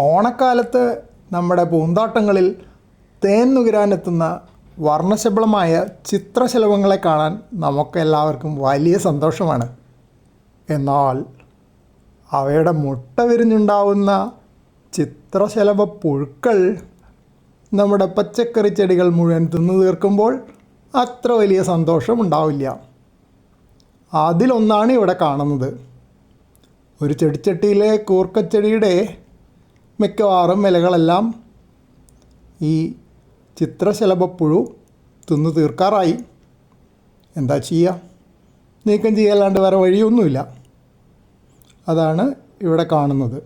ഓണക്കാലത്ത് നമ്മുടെ പൂന്താട്ടങ്ങളിൽ തേൻ നുകരാനെത്തുന്ന വർണശബളമായ ചിത്രശലഭങ്ങളെ കാണാൻ നമുക്കെല്ലാവർക്കും വലിയ സന്തോഷമാണ്. എന്നാൽ അവയുടെ മുട്ട വിരിഞ്ഞുണ്ടാവുന്ന ചിത്രശലഭ പുഴുക്കൾ നമ്മുടെ പച്ചക്കറി ചെടികൾ മുഴുവൻ തിന്നു തീർക്കുമ്പോൾ അത്ര വലിയ സന്തോഷം ഉണ്ടാവില്ല അതിലൊന്നാണ് ഇവിടെ കാണുന്നത്. ഒരു ചെടിച്ചട്ടിയിലെ കൂർക്കച്ചെടിയുടെ മിക്കവാറും ഇലകളെല്ലാം ഈ ചിത്രശലഭപ്പുഴു തിന്നു തീർക്കാറായി. എന്താ ചെയ്യുക നീക്കം ചെയ്യല്ലാണ്ട് വേറെ വഴിയൊന്നുമില്ല. അതാണ് ഇവിടെ കാണുന്നത്.